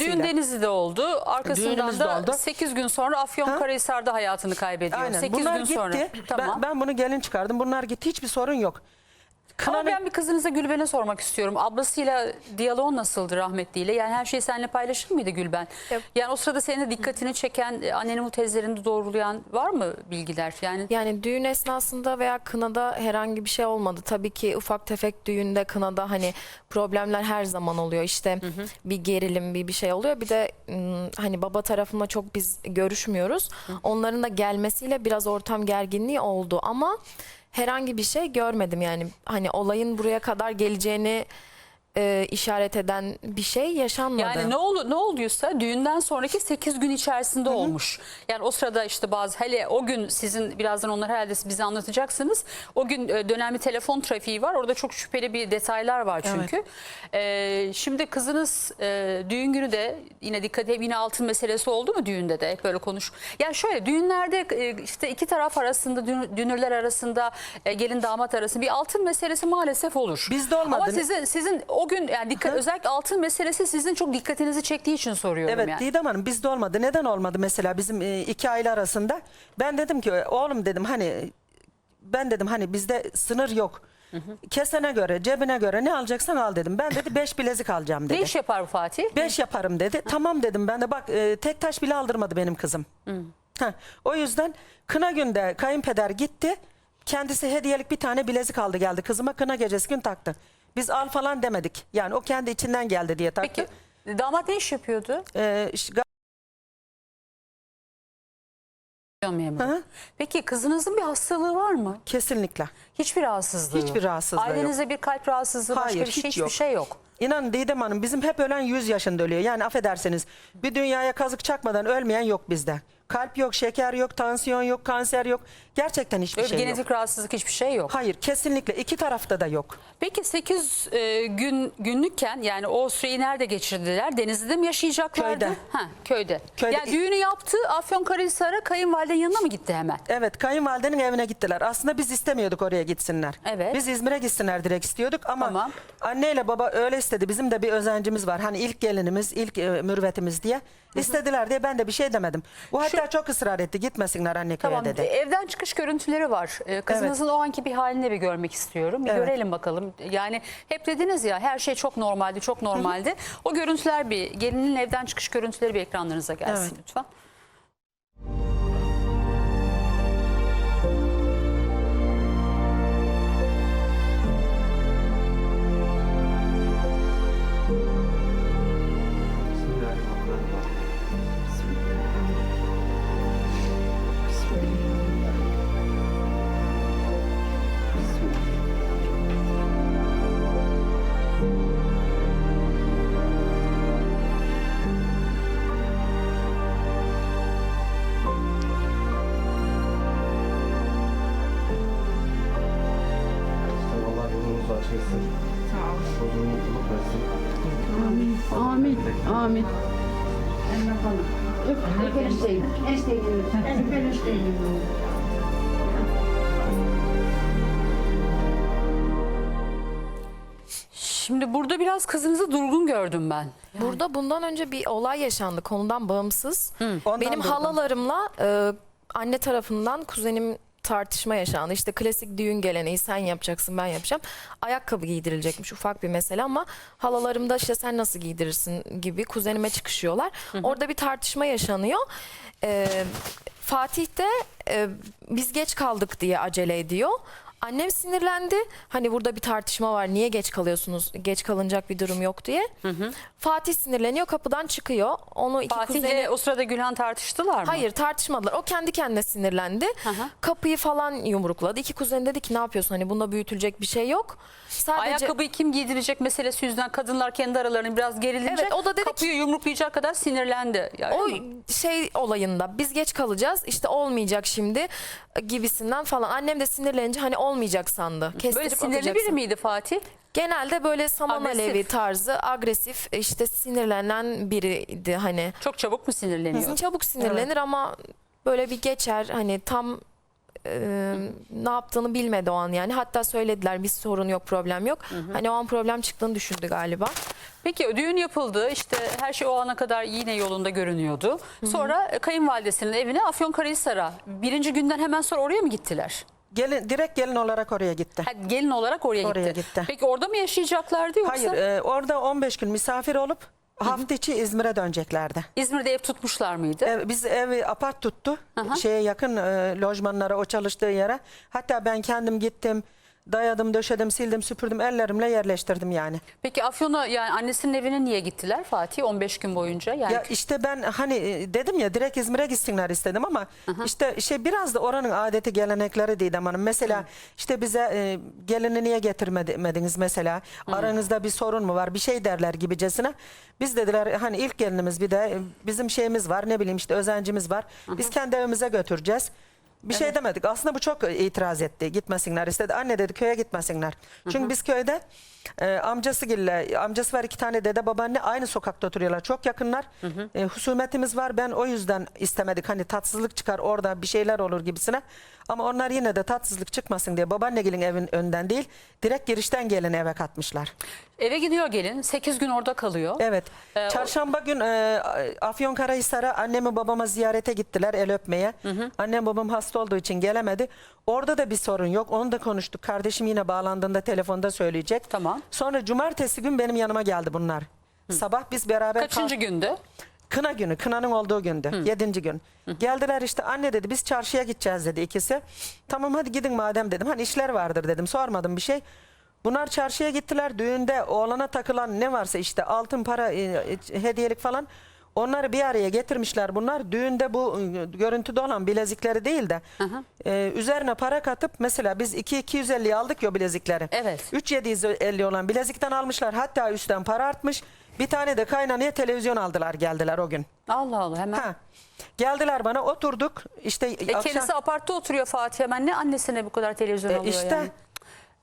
Düğün Denizli'de oldu. Arkasından Düğünümüzde da oldu. 8 gün sonra Afyonkarahisar'da hayatını kaybediyor. Aynen. 8 Bunlar gün gitti. sonra. Tamam. Ben, ben bunu gelin çıkardım. Bunlar gitti. Hiçbir sorun yok. Ama Kınanın- ben bir kızınıza Gülben'e sormak istiyorum. Ablasıyla diyaloğun nasıldı rahmetliyle? Yani her şeyi seninle paylaşır mıydı Gülben? Yok. Yani o sırada senin de dikkatini çeken, e, annenin bu tezlerini doğrulayan var mı bilgiler? Yani Yani düğün esnasında veya kınada herhangi bir şey olmadı. Tabii ki ufak tefek düğünde kınada hani problemler her zaman oluyor. İşte bir gerilim bir bir şey oluyor. Bir de ım, hani baba tarafında çok biz görüşmüyoruz. Onların da gelmesiyle biraz ortam gerginliği oldu ama herhangi bir şey görmedim yani. Hani olayın buraya kadar geleceğini e, işaret eden bir şey yaşanmadı. Yani ne oldu ne olduysa düğünden sonraki 8 gün içerisinde olmuş. Yani o sırada işte bazı hele o gün sizin birazdan onları herhalde bize anlatacaksınız. O gün e, dönemli telefon trafiği var. Orada çok şüpheli bir detaylar var çünkü. Ee, şimdi kızınız e, düğün günü de yine dikkat edin yine altın meselesi oldu mu düğünde de hep böyle konuş. Yani şöyle düğünlerde e, işte iki taraf arasında dün- dünürler arasında e, gelin damat arasında bir altın meselesi maalesef olur. Bizde olmadı. Ama sizin sizin o gün yani dikkat özellikle altın meselesi sizin çok dikkatinizi çektiği için soruyorum Evet yani. Didem Hanım bizde olmadı. Neden olmadı mesela bizim e, iki aile arasında? Ben dedim ki oğlum dedim hani ben dedim hani bizde sınır yok. Kesene göre cebine göre ne alacaksan al dedim. Ben dedi beş bilezik alacağım dedi. Ne iş yapar bu Fatih? Beş yaparım dedi. Tamam dedim ben de bak e, tek taş bile aldırmadı benim kızım. Heh, o yüzden kına günde kayınpeder gitti. Kendisi hediyelik bir tane bilezik aldı geldi kızıma kına gecesi gün taktı. Biz al falan demedik. Yani o kendi içinden geldi diye taktı. Peki damat ne iş yapıyordu? Ee, işte Memuru. Hı hı. Peki kızınızın bir hastalığı var mı? kesinlikle. Hiçbir rahatsızlığı Hiçbir yok. rahatsızlığı yok. Ailenizde bir kalp rahatsızlığı başka Hayır, bir şey hiç hiçbir yok. şey yok. İnanın Didem Hanım bizim hep ölen 100 yaşında ölüyor. Yani affedersiniz bir dünyaya kazık çakmadan ölmeyen yok bizde. Kalp yok, şeker yok, tansiyon yok, kanser yok. Gerçekten hiçbir Öyle bir şey genetik yok. rahatsızlık hiçbir şey yok. Hayır kesinlikle iki tarafta da yok. Peki 8 e, gün günlükken yani o süreyi nerede geçirdiler? Denizli'de mi yaşayacaklardı? Köyde. Ha, köyde. Köyde. Yani düğünü yaptı Afyonkarahisar'a kayınvalidenin yanına mı gitti hemen? Evet kayınvalidenin evine gittiler. Aslında biz istemiyorduk oraya gitsinler. Evet. Biz İzmir'e gitsinler direkt istiyorduk ama Tamam. anneyle baba öyle istedi. Bizim de bir özencimiz var. Hani ilk gelinimiz, ilk e, mürvetimiz diye. İstediler diye ben de bir şey demedim. Bu hatta çok ısrar etti gitmesinler anne köye Tamam. dedi. Evden çıkış görüntüleri var. Ee, Kızınızın o anki bir halini bir görmek istiyorum. Bir Evet. görelim bakalım. Yani hep dediniz ya her şey çok normaldi, çok normaldi. O görüntüler bir gelinin evden çıkış görüntüleri bir ekranlarınıza gelsin Evet. lütfen. Amin. Şimdi burada biraz kızınızı durgun gördüm ben. Burada bundan önce bir olay yaşandı konudan bağımsız. Ondan Benim durdum. halalarımla e, anne tarafından kuzenim tartışma yaşandı. İşte klasik düğün geleneği sen yapacaksın ben yapacağım. Ayakkabı giydirilecekmiş ufak bir mesele ama halalarım da işte sen nasıl giydirirsin gibi kuzenime çıkışıyorlar. Orada bir tartışma yaşanıyor. E, Fatih de e, biz geç kaldık diye acele ediyor. Annem sinirlendi. Hani burada bir tartışma var. Niye geç kalıyorsunuz? Geç kalınacak bir durum yok diye. Fatih sinirleniyor, kapıdan çıkıyor. Onu iki Fatih'le kuzeni o sırada Gülhan tartıştılar mı? Hayır tartışmadılar. O kendi kendine sinirlendi. hı. Kapıyı falan yumrukladı. İki kuzen dedi ki ne yapıyorsun? Hani bunda büyütülecek bir şey yok. Sadece Ayakkabıyı kim giydirecek meselesi yüzünden kadınlar kendi aralarını biraz gerilince Evet, o da dedi ki- kapıyı yumruklayacak kadar sinirlendi. Yani o şey olayında biz geç kalacağız. işte olmayacak şimdi gibisinden falan. Annem de sinirlenince hani olmayacak sandı. Kestirip Böyle sinirli biri miydi Fatih? Genelde böyle saman Agresif. alevi tarzı agresif işte sinirlenen biriydi hani. Çok çabuk mu sinirleniyor? Çabuk sinirlenir ama böyle bir geçer hani tam e, ne yaptığını bilmedi o an yani. Hatta söylediler bir sorun yok problem yok. Hani o an problem çıktığını düşündü galiba. Peki düğün yapıldı işte her şey o ana kadar yine yolunda görünüyordu. Sonra e, kayınvalidesinin evine Afyonkarahisar'a birinci günden hemen sonra oraya mı gittiler? Gelin, direkt gelin olarak oraya gitti. Ha, gelin olarak oraya, Oraya gitti. gitti. Peki orada mı yaşayacaklardı yoksa Hayır e, orada 15 gün misafir olup hafta içi İzmir'e döneceklerdi. İzmir'de ev tutmuşlar mıydı? Ev, biz evi apart tuttu. Şeye yakın e, lojmanlara o çalıştığı yere. Hatta ben kendim gittim. Dayadım, döşedim, sildim, süpürdüm. Ellerimle yerleştirdim yani. Peki Afyon'a yani annesinin evine niye gittiler Fatih 15 gün boyunca? Yani Ya işte ben hani e, dedim ya direkt İzmir'e gitsinler istedim ama işte şey biraz da oranın adeti gelenekleri Didem Hanım. Mesela işte bize e, gelini niye getirmediniz mesela aranızda bir sorun mu var bir şey derler gibicesine. Biz dediler hani ilk gelinimiz bir de e, bizim şeyimiz var ne bileyim işte özencimiz var. Biz kendi evimize götüreceğiz. Bir şey demedik. Aslında bu çok itiraz etti. Gitmesinler istedi. Anne dedi köye gitmesinler. Çünkü biz köyde e, amcası gille, amcası var iki tane dede babaanne aynı sokakta oturuyorlar. Çok yakınlar. E, husumetimiz var. Ben o yüzden istemedik. Hani tatsızlık çıkar orada bir şeyler olur gibisine. Ama onlar yine de tatsızlık çıkmasın diye babaanne gelin evin önden değil direkt girişten gelin eve katmışlar. eve gidiyor gelin 8 gün orada kalıyor. Evet. Ee, o- Çarşamba gün e, Afyonkarahisar'a annemi babama ziyarete gittiler el öpmeye. Annem babam hasta olduğu için gelemedi. Orada da bir sorun yok. Onu da konuştuk. Kardeşim yine bağlandığında telefonda söyleyecek. Tamam. Sonra cumartesi gün benim yanıma geldi bunlar. Sabah biz beraber Kaçıncı kalk- gündü? Kına günü, kınanın olduğu gündü. Yedinci gün. Geldiler işte anne dedi biz çarşıya gideceğiz dedi ikisi. Tamam hadi gidin madem dedim. Hani işler vardır dedim. Sormadım bir şey. Bunlar çarşıya gittiler. Düğünde oğlana takılan ne varsa işte altın para, e, e, hediyelik falan. Onları bir araya getirmişler bunlar. Düğünde bu e, görüntüde olan bilezikleri değil de e, üzerine para katıp mesela biz 2 250 aldık ya bilezikleri. Evet. 3750 olan bilezikten almışlar. Hatta üstten para artmış. Bir tane de kaynanaya televizyon aldılar geldiler o gün. Allah Allah hemen. Ha. Geldiler bana oturduk. İşte E, kendisi apartta oturuyor Fatih hemen ne annesine bu kadar televizyon E, alıyor işte yani.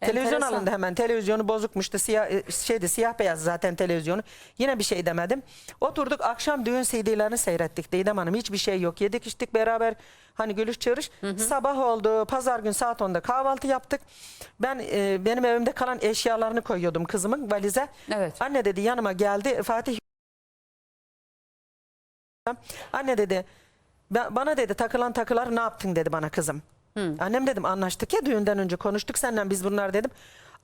Televizyon Enteresan. alındı hemen. Televizyonu bozukmuştu. Siyah e, şeydi siyah beyaz zaten televizyonu. Yine bir şey demedim. Oturduk akşam düğün CD'lerini seyrettik Didem Hanım. Hiçbir şey yok. Yedik içtik beraber hani gülüş çığırış. Sabah oldu. Pazar gün saat 10'da kahvaltı yaptık. Ben e, benim evimde kalan eşyalarını koyuyordum kızımın valize. Evet. Anne dedi yanıma geldi. Fatih Anne dedi "ben- bana dedi takılan takılar ne yaptın dedi bana kızım. Annem dedim anlaştık ya düğünden önce konuştuk senden biz bunlar dedim.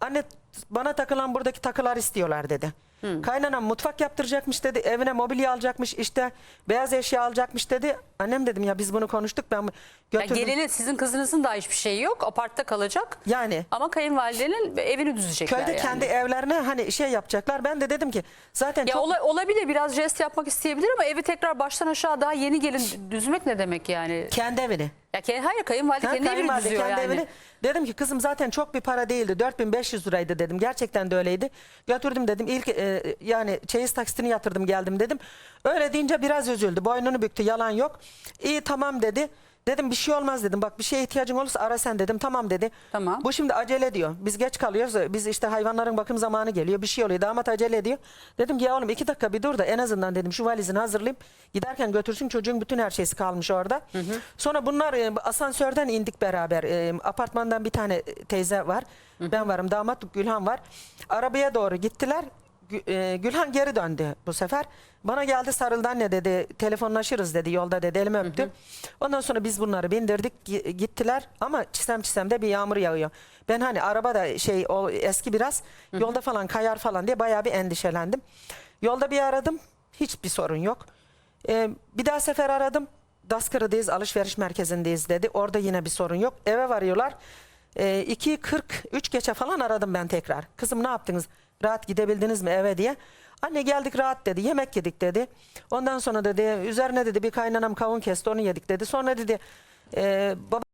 Anne bana takılan buradaki takılar istiyorlar dedi. Kaynanam mutfak yaptıracakmış dedi. Evine mobilya alacakmış işte beyaz eşya alacakmış dedi. Annem dedim ya biz bunu konuştuk ben götürdüm. gelinin sizin kızınızın da hiçbir şeyi yok. Apartta kalacak. Yani Ama kayınvalidenin evini düzecekler köyde yani. kendi evlerine hani şey yapacaklar. Ben de dedim ki zaten Ya çok ola- olabilir biraz jest yapmak isteyebilir ama evi tekrar baştan aşağı daha yeni gelin düzmek ne demek yani? kendi evini. Ya ke- hayır kayınvalide Ha, kendi evini kayınvalide düzüyor kendi yani. evini. Dedim ki kızım zaten çok bir para değildi. 4500 liraydı dedim. Gerçekten de öyleydi. Götürdüm dedim. İlk e, yani çeyiz taksitini yatırdım geldim dedim. Öyle deyince biraz üzüldü. Boynunu büktü. Yalan yok. İyi tamam dedi. Dedim bir şey olmaz dedim. Bak bir şeye ihtiyacın olursa ara sen dedim. Tamam dedi. Tamam. Bu şimdi acele diyor. Biz geç kalıyoruz. Biz işte hayvanların bakım zamanı geliyor. Bir şey oluyor. Damat acele ediyor. Dedim ki ya oğlum iki dakika bir dur da en azından dedim şu valizini hazırlayayım. Giderken götürsün çocuğun bütün her şeysi kalmış orada. Sonra bunlar e, asansörden indik beraber. E, apartmandan bir tane teyze var. Ben varım. Damat Gülhan var. Arabaya doğru gittiler. E, Gülhan geri döndü bu sefer. Bana geldi sarıldı anne dedi. Telefonlaşırız dedi yolda dedi. Elimi öptü. Ondan sonra biz bunları bindirdik. gi- Gittiler ama çisem çisem de bir yağmur yağıyor. Ben hani araba da şey o eski biraz. Yolda falan kayar falan diye bayağı bir endişelendim. Yolda bir aradım. Hiçbir sorun yok. E, bir daha sefer aradım. Daskırı'dayız alışveriş merkezindeyiz dedi. Orada yine bir sorun yok. Eve varıyorlar. E, 2.43 geçe falan aradım ben tekrar. Kızım ne yaptınız? Rahat gidebildiniz mi eve diye. Anne geldik rahat dedi. Yemek yedik dedi. Ondan sonra dedi üzerine dedi bir kaynanam kavun kesti onu yedik dedi. Sonra dedi e, baba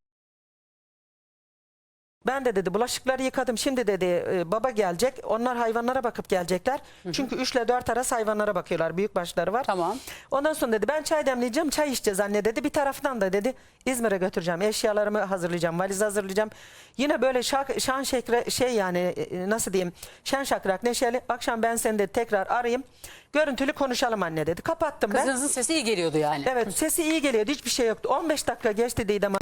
ben de dedi bulaşıkları yıkadım. Şimdi dedi e, baba gelecek. Onlar hayvanlara bakıp gelecekler. Çünkü 3 ile 4 arası hayvanlara bakıyorlar. Büyük başları var. Tamam. Ondan sonra dedi ben çay demleyeceğim. Çay içeceğiz anne dedi. Bir taraftan da dedi İzmir'e götüreceğim. Eşyalarımı hazırlayacağım. Valiz hazırlayacağım. Yine böyle şak, şan şekre şey yani e, nasıl diyeyim şen şakrak neşeli. Akşam ben seni de tekrar arayayım. Görüntülü konuşalım anne dedi. Kapattım ben. Kızınızın sesi iyi geliyordu yani. Evet sesi iyi geliyordu. Hiçbir şey yoktu. 15 dakika geçti Didem